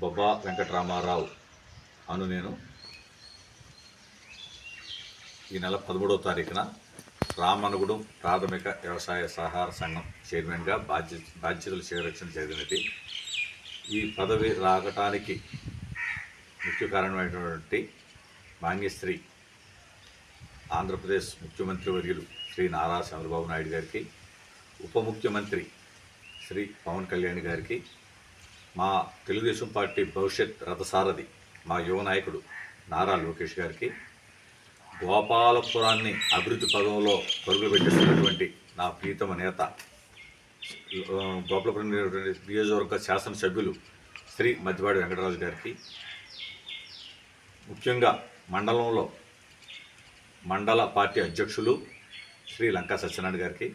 బొబ్బా వెంకటరామారావు అను నేను. ఈ నెల పదమూడవ తారీఖున రామనుగుడు ప్రాథమిక వ్యవసాయ సహకార సంఘం చైర్మన్గా బాధ్య బాధ్యతలు చేరక్షణ జరిగినది. ఈ పదవి రాగటానికి ముఖ్య కారణమైనటువంటి మాంగ్యశ్రీ ఆంధ్రప్రదేశ్ ముఖ్యమంత్రి వర్యులు శ్రీ నారా చంద్రబాబు నాయుడు గారికి ఉప ముఖ్యమంత్రి శ్రీ పవన్ కళ్యాణ్ గారికి మా తెలుగుదేశం పార్టీ భవిష్యత్ రథసారథి మా యువ నాయకుడు నారా లోకేష్ గారికి గోపాలపురాన్ని అభివృద్ధి పదంలో పరుగులు పెట్టిస్తున్నటువంటి నా ప్రీతమ నేత గోపాలపురం నియోజకవర్గ శాసనసభ్యులు శ్రీ మధ్యవాడి వెంకటరాజు గారికి ముఖ్యంగా మండలంలో మండల పార్టీ అధ్యక్షులు శ్రీ లంకా సత్యనారాయణ గారికి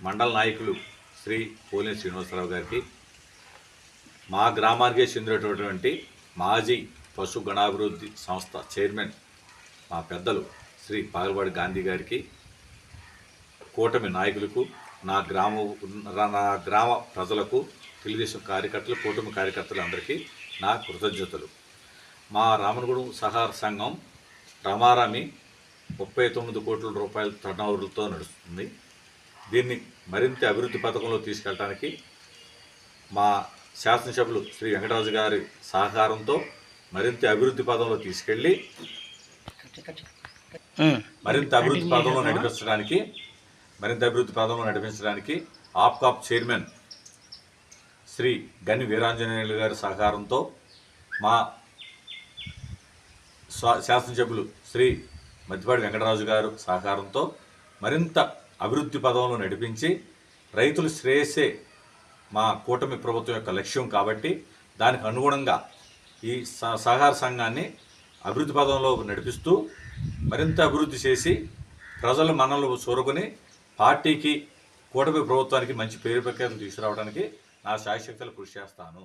మండల నాయకులు శ్రీ పోలిన శ్రీనివాసరావు గారికి మా గ్రామానికి చెందినటువంటి మాజీ పశు గణాభివృద్ధి సంస్థ చైర్మన్ మా పెద్దలు శ్రీ పాగలవాడి గాంధీ గారికి కూటమి నాయకులకు నా గ్రామ నా గ్రామ ప్రజలకు తెలుగుదేశం కార్యకర్తలు కూటమి కార్యకర్తలందరికీ నా కృతజ్ఞతలు. మా రామనగూడెం సహార సంఘం రమారామి ముప్పై తొమ్మిది కోట్ల రూపాయల టర్నోవర్లతో నడుస్తుంది. దీన్ని మరింత అభివృద్ధి పథకంలో తీసుకెళ్ళడానికి మా శాసనసభ్యులు శ్రీ వెంకటరాజు గారి సహకారంతో మరింత అభివృద్ధి పదంలో తీసుకెళ్ళి మరింత అభివృద్ధి పదంలో నడిపించడానికి మరింత అభివృద్ధి పదంలో నడిపించడానికి ఆప్కాప్ చైర్మన్ శ్రీ గని వీరాంజనేయులు గారి సహకారంతో మా శాసనసభ్యులు శ్రీ మధ్యపాటి వెంకటరాజు గారు సహకారంతో మరింత అభివృద్ధి పదంలో నడిపించి రైతుల శ్రేయస్సే మా కూటమి ప్రభుత్వం యొక్క లక్ష్యం కాబట్టి దానికి అనుగుణంగా ఈ స- సహకార సంఘాన్ని అభివృద్ధి పదంలో నడిపిస్తూ మరింత అభివృద్ధి చేసి ప్రజల మనలు చూరుకొని పార్టీకి కూటమి ప్రభుత్వానికి మంచి పేరు ప్రఖ్యాతులు తీసుకురావడానికి నా శాయశక్తులు కృషి చేస్తాను.